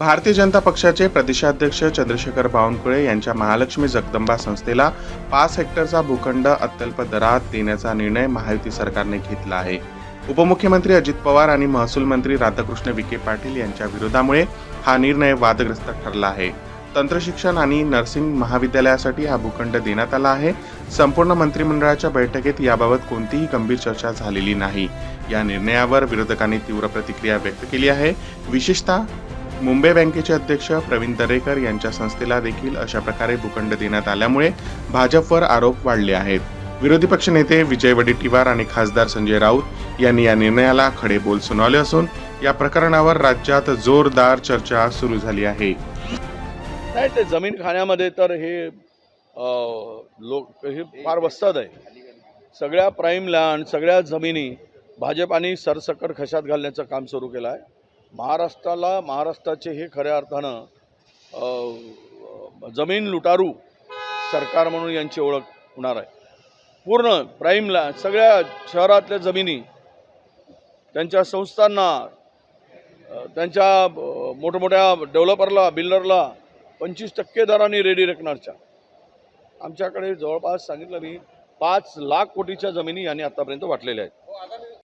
भारतीय जनता पक्षाचे प्रदेशाध्यक्ष चंद्रशेखर बावनकुळे यांच्या महालक्ष्मी जगदंबा संस्थेला पाच हेक्टरचा भूखंड अत्यल्प दरात देण्याचा निर्णय महायुती सरकारने घेतला आहे. उपमुख्यमंत्री अजित पवार आणि महसूल मंत्री राधाकृष्ण विखे पाटील यांच्या विरोधामुळे हा निर्णय वादग्रस्त ठरला आहे. तंत्रशिक्षण आणि नर्सिंग महाविद्यालयासाठी हा भूखंड देण्यात आला आहे. संपूर्ण मंत्रिमंडळाच्या बैठकीत याबाबत कोणतीही गंभीर चर्चा झालेली नाही. या निर्णयावर विरोधकांनी तीव्र प्रतिक्रिया व्यक्त केली आहे. विशेषतः मुंबई बँकेचे अध्यक्ष प्रवीण दरेकर यांच्या संस्थेला देखील अशा प्रकारे भूखंड देण्यात आल्यामुळे भाजपवर आरोप वाढले आहेत. विरोधी पक्षनेते विजय वडेट्टीवार आणि खासदार संजय राऊत यांनी या निर्णयाला खडे बोल सुनावले असून या प्रकरणावर राज्यात जोरदार चर्चा सुरू झाली आहे. नाही ते जमीन खाण्यामध्ये तर हे लोक हे फार वस्ताद आहे. सगळ्या प्राईम लँड सगळ्या जमिनी भाजपाने सरसकट खशात घालण्याचं काम सुरू केलं आहे. महाराष्ट्राला महाराष्ट्राचे हे खऱ्या अर्थानं जमीन लुटारू सरकार म्हणून यांची ओळख होणार आहे. पूर्ण प्राईमला सगळ्या शहरातल्या जमिनी त्यांच्या संस्थांना त्यांच्या मोठमोठ्या डेव्हलपरला बिल्डरला पंचवीस टक्के दराने रेडी रेकनरच्या आमच्याकडे जवळपास सांगितलं मी पाच लाख कोटीच्या जमिनी यांनी आतापर्यंत वाटलेल्या आहेत. हो,